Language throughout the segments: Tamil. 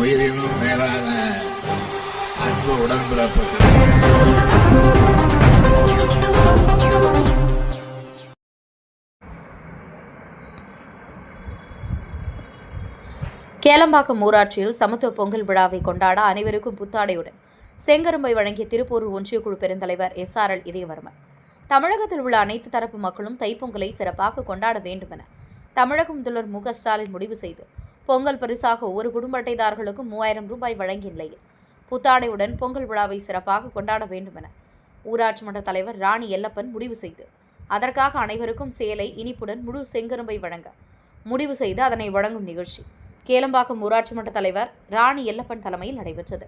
உயிரினும் மேலான அன்பு உடன்பிறப்புகள். கேளம்பாக்கம் ஊராட்சியில் சமத்துவ பொங்கல் விழாவை கொண்டாட அனைவருக்கும் புத்தாடையுடன் செங்கரும்பை வழங்கிய திருப்பூர் ஒன்றியக்குழு பெருந்தலைவர் எஸ் ஆர் எல் இதயவர்மன். தமிழகத்தில் உள்ள அனைத்து தரப்பு மக்களும் தைப்பொங்கலை சிறப்பாக கொண்டாட வேண்டுமென தமிழக முதல்வர் மு க ஸ்டாலின் முடிவு செய்து பொங்கல் பரிசாக ஒவ்வொரு குடும்ப அட்டைதாரர்களுக்கும் மூவாயிரம் ரூபாய் வழங்கிய நிலையில் புத்தாடையுடன் பொங்கல் விழாவை சிறப்பாக கொண்டாட வேண்டும் என ஊராட்சி மன்ற தலைவர் ராணி எல்லப்பன் முடிவு செய்து அதற்காக அனைவருக்கும் சேலை இனிப்புடன் முழு செங்கரும்பை வழங்க முடிவு செய்து அதனை வழங்கும் நிகழ்ச்சி கேளம்பாக்கம் ஊராட்சி மன்ற தலைவர் ராணி எல்லப்பன் தலைமையில் நடைபெற்றது.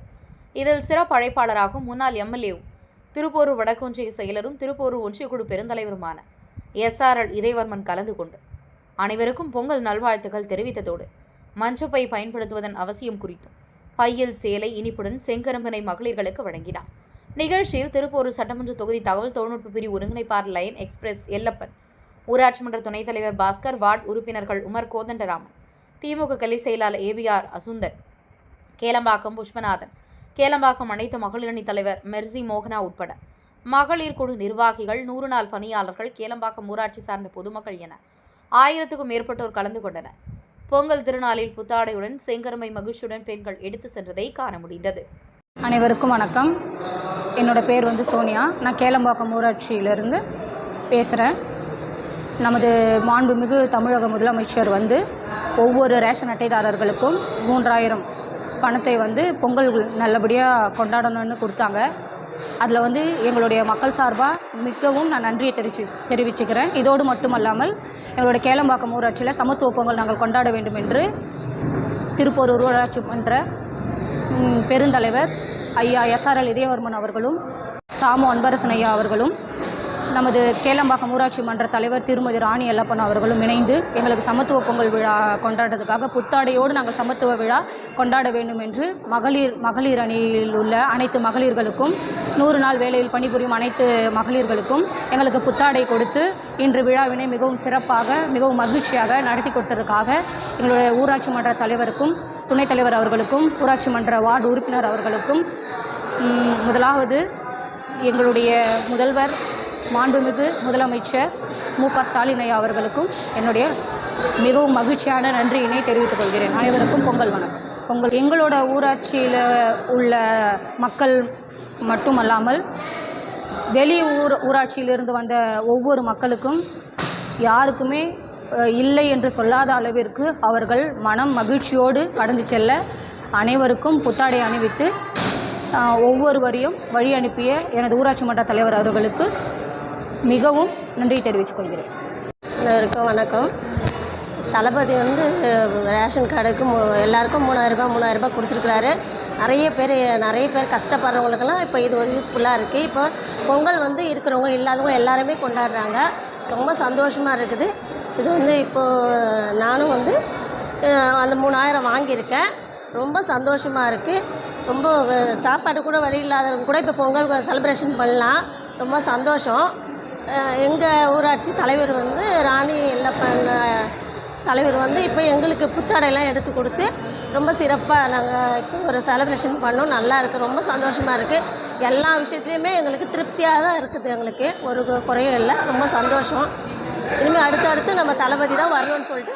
இதில் சிறப்பு அழைப்பாளராகவும் முன்னாள் எம்எல்ஏவும் திருப்போரூர் வடக்கொன்றிய செயலரும் திருப்போரூர் ஒன்றியக்குழு பெருந்தலைவருமான எஸ்ஆர்எல் இதயவர்மன் கலந்து கொண்டு அனைவருக்கும் பொங்கல் நல்வாழ்த்துக்கள் தெரிவித்ததோடு மஞ்சப்பை பயன்படுத்துவதன் அவசியம் குறித்தும் பையில் சேலை இனிப்புடன் செங்கரம்பனை மகளிர்களுக்கு வழங்கினார். நிகழ்ச்சியில் திருப்பூர் சட்டமன்ற தொகுதி தகவல் தொழில்நுட்ப பிரிவு ஒருங்கிணைப்பார் லைன் எக்ஸ்பிரஸ் எல்லப்பன் ஊராட்சி மன்ற துணைத் தலைவர் பாஸ்கர் வார்டு உறுப்பினர்கள் உமர் கோதண்டராமன் திமுக கலை செயலாளர் ஏபிஆர் அசுந்தன் கேலம்பாக்கம் புஷ்பநாதன் கேலம்பாக்கம் அனைத்து மகளிரணி தலைவர் மெர்சி மோகனா உட்பட மகளிர் குழு நிர்வாகிகள் நூறு நாள் பணியாளர்கள் கேலம்பாக்கம் ஊராட்சி சார்ந்த பொதுமக்கள் என ஆயிரத்துக்கும் மேற்பட்டோர் கலந்து கொண்டனர். பொங்கல் திருநாளில் புத்தாடையுடன் செங்கருமை மகிழ்ச்சியுடன் பெண்கள் எடுத்து சென்றதை காண முடிந்தது. அனைவருக்கும் வணக்கம். என்னோட பேர் வந்து சோனியா. நான் கேளம்பாக்கம் ஊராட்சியிலிருந்து பேசுகிறேன் நமது மாண்புமிகு தமிழக முதலமைச்சர் வந்து ஒவ்வொரு ரேஷன் அட்டைதாரர்களுக்கும் மூன்றாயிரம் பணத்தை வந்து பொங்கல் நல்லபடியாக கொண்டாடணும்னு கொடுத்தாங்க. அதில் வந்து எங்களுடைய மக்கள் சார்பாக மிகவும் நான் நன்றியை தெரிவிச்சு தெரிவிச்சுக்கிறேன். இதோடு மட்டுமல்லாமல் எங்களுடைய கேளம்பாக்கம் ஊராட்சியில் சமத்துவ பொங்கல் நாங்கள் கொண்டாட வேண்டும் என்று திருப்பூர் ஊராட்சி மன்ற பெருந்தலைவர் ஐயா எஸ்ஆர்எல் இதயவர்மன் அவர்களும் தாமு அன்பரசன் ஐயா அவர்களும் நமது கேளம்பாக்கம் ஊராட்சி மன்ற தலைவர் திருமதி ராணி எல்லப்பன் அவர்களும் இணைந்து எங்களுக்கு சமத்துவ பொங்கல் விழா கொண்டாடுறதுக்காக புத்தாடையோடு நாங்கள் சமத்துவ விழா கொண்டாட வேண்டும் என்று மகளிர் மகளிர் அணியில் உள்ள அனைத்து மகளிர்களுக்கும் நூறு நாள் வேலையில் பணிபுரியும் அனைத்து மகளிர்களுக்கும் எங்களுக்கு புத்தாடை கொடுத்து இன்று விழாவினை மிகவும் சிறப்பாக மிகவும் மகிழ்ச்சியாக நடத்தி கொடுத்ததற்காக எங்களுடைய ஊராட்சி மன்ற தலைவருக்கும் துணைத் தலைவர் அவர்களுக்கும் ஊராட்சி மன்ற வார்டு உறுப்பினர் அவர்களுக்கும் முதலாவது எங்களுடைய முதல்வர் மாண்புமிகு முதலமைச்சர் மு க ஸ்டாலின் ஐயா அவர்களுக்கும் என்னுடைய மிகவும் மகிழ்ச்சியான நன்றியினை தெரிவித்துக் கொள்கிறேன். அனைவருக்கும் பொங்கல் வணக்கம். பொங்கல் எங்களோட ஊராட்சியில் உள்ள மக்கள் மட்டுமல்லாமல் வெளி ஊர் ஊராட்சியிலிருந்து வந்த ஒவ்வொரு மக்களுக்கும் யாருக்குமே இல்லை என்று சொல்லாத அளவிற்கு அவர்கள் மனம் மகிழ்ச்சியோடு கடந்து செல்ல அனைவருக்கும் புத்தாடை அணிவித்து ஒவ்வொருவரையும் வழி அனுப்பிய எனது ஊராட்சி மன்ற தலைவர் அவர்களுக்கு மிகவும் நன்றி தெரிவித்துக்கொள்கிறேன் அனைவருக்கும் வணக்கம். தளபதி வந்து ரேஷன் கார்டுக்கு எல்லாருக்கும் மூணாயிரரூபா மூணாயிரரூபா கொடுத்துருக்குறாரு. நிறைய பேர் நிறைய பேர் கஷ்டப்படுறவங்களுக்கெல்லாம் இப்போ இது ஒரு யூஸ்ஃபுல்லாக இருக்குது இப்போ பொங்கல் வந்து இருக்கிறவங்க இல்லாதவங்க எல்லாருமே கொண்டாடுறாங்க. ரொம்ப சந்தோஷமாக இருக்குது. இது வந்து இப்போது நானும் வந்து அந்த மூணாயிரம் வாங்கியிருக்கேன். ரொம்ப சந்தோஷமாக இருக்குது ரொம்ப சாப்பாடு கூட வழி இல்லாதவங்க கூட இப்போ பொங்கல் செலிப்ரேஷன் பண்ணலாம். ரொம்ப சந்தோஷம். எங்கள் ஊராட்சி தலைவர் வந்து ராணி எல்லப்பன் தலைவர் வந்து இப்போ எங்களுக்கு புத்தாடையெல்லாம் எடுத்து கொடுத்து ரொம்ப சிறப்பாக நாங்கள் இப்போ ஒரு செலப்ரேஷன் பண்ணோம். நல்லா இருக்குது ரொம்ப சந்தோஷமாக இருக்குது எல்லா விஷயத்துலையுமே எங்களுக்கு திருப்தியாக தான் இருக்குது எங்களுக்கு. ஒரு குறையும் இல்லை. ரொம்ப சந்தோஷம். இனிமேல் அடுத்தடுத்து நம்ம தளபதி தான் வரணும்னு சொல்லிட்டு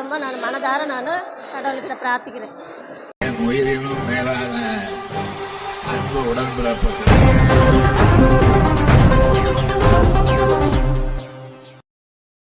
ரொம்ப நான் மனதார நான் கடவுள்கிட்ட பிரார்த்திக்கிறேன். உயிரினும் மேலான அன்பு உடன்பிறப்புகள்.